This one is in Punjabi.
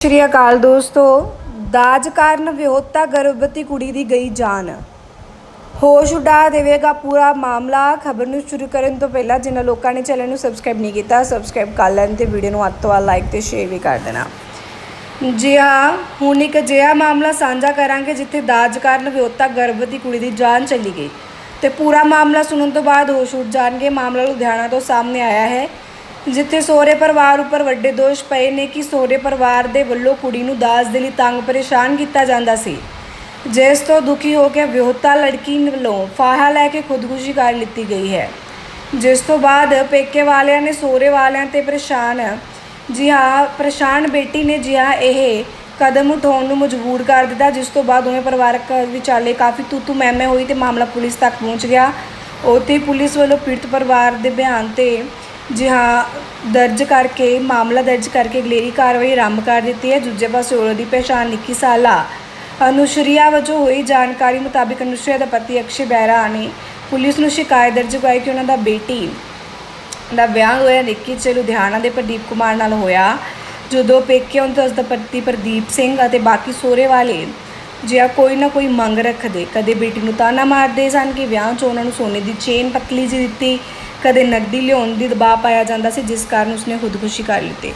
ਸ਼੍ਰੀ ਅਕਾਲ ਦੋਸਤੋ, ਦਾਜ ਕਾਰਨ ਵਿਆਹੁਤਾ ਗਰਭਵਤੀ ਕੁੜੀ ਦੀ ਗਈ ਜਾਨ। ਹੋਸ਼ ਉਡਾ ਦੇਵੇਗਾ ਪੂਰਾ ਮਾਮਲਾ। ਖਬਰ ਨੂੰ ਸ਼ੁਰੂ ਕਰਨ ਤੋਂ ਪਹਿਲਾਂ ਜਿਨ੍ਹਾਂ ਲੋਕਾਂ ਨੇ ਚੈਨਲ ਨੂੰ ਸਬਸਕ੍ਰਾਈਬ ਨਹੀਂ ਕੀਤਾ ਸਬਸਕ੍ਰਾਈਬ ਕਰ ਲੈਣ ਤੇ ਵੀਡੀਓ ਨੂੰ ਅੱਧ ਤੋਂ ਵੱਧ ਲਾਈਕ ਤੇ ਸ਼ੇਅਰ ਵੀ ਕਰ ਦੇਣਾ। ਜੀ ਹਾਂ, ਹੁਣ ਇੱਕ ਅਜਿਹਾ ਮਾਮਲਾ ਸਾਂਝਾ ਕਰਾਂਗੇ ਜਿੱਥੇ ਦਾਜ ਕਾਰਨ ਵਿਆਹੁਤਾ ਗਰਭਵਤੀ ਕੁੜੀ ਦੀ ਜਾਨ ਚਲੀ ਗਈ। ਤੇ ਪੂਰਾ ਮਾਮਲਾ ਸੁਣਨ ਤੋਂ ਬਾਅਦ ਹੋਸ਼ ਉੱਡ ਜਾਣਗੇ। ਮਾਮਲਾ ਲੁਧਿਆਣਾ ਤੋਂ ਸਾਹਮਣੇ ਆਇਆ ਹੈ। ਜਿੱਥੇ ਸਹੁਰੇ ਪਰਿਵਾਰ ਉੱਪਰ ਵੱਡੇ ਦੋਸ਼ ਪਏ ਨੇ ਕਿ ਸਹੁਰੇ ਪਰਿਵਾਰ ਦੇ ਵੱਲੋਂ ਕੁੜੀ ਨੂੰ ਦਾਜ ਦੇ ਲਈ ਤੰਗ ਪਰੇਸ਼ਾਨ ਕੀਤਾ ਜਾਂਦਾ ਸੀ। ਜਿਸ ਤੋਂ ਦੁਖੀ ਹੋ ਕੇ ਵਿਆਹੁਤਾ ਲੜਕੀ ਵੱਲੋਂ ਫਾਹਾ ਲੈ ਕੇ ਖੁਦਕੁਸ਼ੀ ਕਰ ਲਿੱਤੀ ਗਈ ਹੈ। ਜਿਸ ਤੋਂ ਬਾਅਦ ਪੇਕੇ ਵਾਲਿਆਂ ਨੇ ਸਹੁਰੇ ਵਾਲਿਆਂ ਤੇ ਪਰੇਸ਼ਾਨ ਜੀ ਹਾਂ ਪਰੇਸ਼ਾਨ ਬੇਟੀ ਨੇ ਜੀ ਹਾਂ ਇਹ ਕਦਮ ਉਠਾਉਣ ਨੂੰ ਮਜਬੂਰ ਕਰ ਦਿੱਤਾ, ਜਿਸ ਤੋਂ ਬਾਅਦ ਦੋਵੇਂ ਪਰਿਵਾਰਕ ਵਿਚਾਲੇ ਕਾਫੀ ਤੂਤੂ ਮੈਮੇ ਹੋਈ ਤੇ ਮਾਮਲਾ ਪੁਲਿਸ ਤੱਕ ਪਹੁੰਚ ਗਿਆ। ਉੱਥੇ ਪੁਲਿਸ ਵੱਲੋਂ ਪੀੜਤ ਪਰਿਵਾਰ ਦੇ ਬਿਆਨ ਤੇ ਜੀ ਹਾਂ, ਦਰਜ ਕਰਕੇ, ਮਾਮਲਾ ਦਰਜ ਕਰਕੇ ਅਗਲੇਰੀ ਕਾਰਵਾਈ ਆਰੰਭ ਕਰ ਦਿੱਤੀ ਹੈ। ਦੂਜੇ ਪਾਸੇ ਔਰਤ ਦੀ ਪਛਾਣ 21 ਸਾਲਾ। ਅਨੁਸ਼ਰੀਆ ਵਜੋਂ ਹੋਈ ਜਾਣਕਾਰੀ ਮੁਤਾਬਿਕ ਅਨੁਸ਼ਰੀਆ ਦਾ ਪਤੀ ਅਕਸ਼ੇ ਬਹਿਰਾ ਨੇ ਪੁਲਿਸ ਨੂੰ ਸ਼ਿਕਾਇਤ ਦਰਜ ਕਰਵਾਈ ਕਿ ਉਹਨਾਂ ਦਾ ਬੇਟੀ ਦਾ ਵਿਆਹ ਹੋਇਆ। ਨਿੱਕੀ ਚ ਲੁਧਿਆਣਾ ਦੇ ਪ੍ਰਦੀਪ ਕੁਮਾਰ ਨਾਲ ਹੋਇਆ। ਜਦੋਂ ਪੇਕੇ ਉਹਨਾਂ ਤੋਂ ਉਸਦਾ ਪਤੀ ਪ੍ਰਦੀਪ ਸਿੰਘ ਅਤੇ ਬਾਕੀ ਸੋਹਰੇ ਵਾਲੇ ਜਿਆ ਕੋਈ ਨਾ ਕੋਈ ਮੰਗ ਰੱਖਦੇ, ਕਦੇ ਬੇਟੀ ਨੂੰ ਤਾਨਾ ਮਾਰਦੇ ਸਨ ਕਿ ਵਿਆਹ 'ਚ ਉਹਨਾਂ ਨੂੰ ਸੋਨੇ ਦੀ ਚੇਨ ਪਤਲੀ ਜਿਹੀ ਦਿੱਤੀ, ਕਦੇ ਨਕਦੀ ਲਿਆਉਣ ਦੀ ਦਬਾਅ ਪਾਇਆ ਜਾਂਦਾ ਸੀ, ਜਿਸ ਕਾਰਨ ਉਸਨੇ ਖੁਦਕੁਸ਼ੀ ਕਰ ਲਿੱਤੀ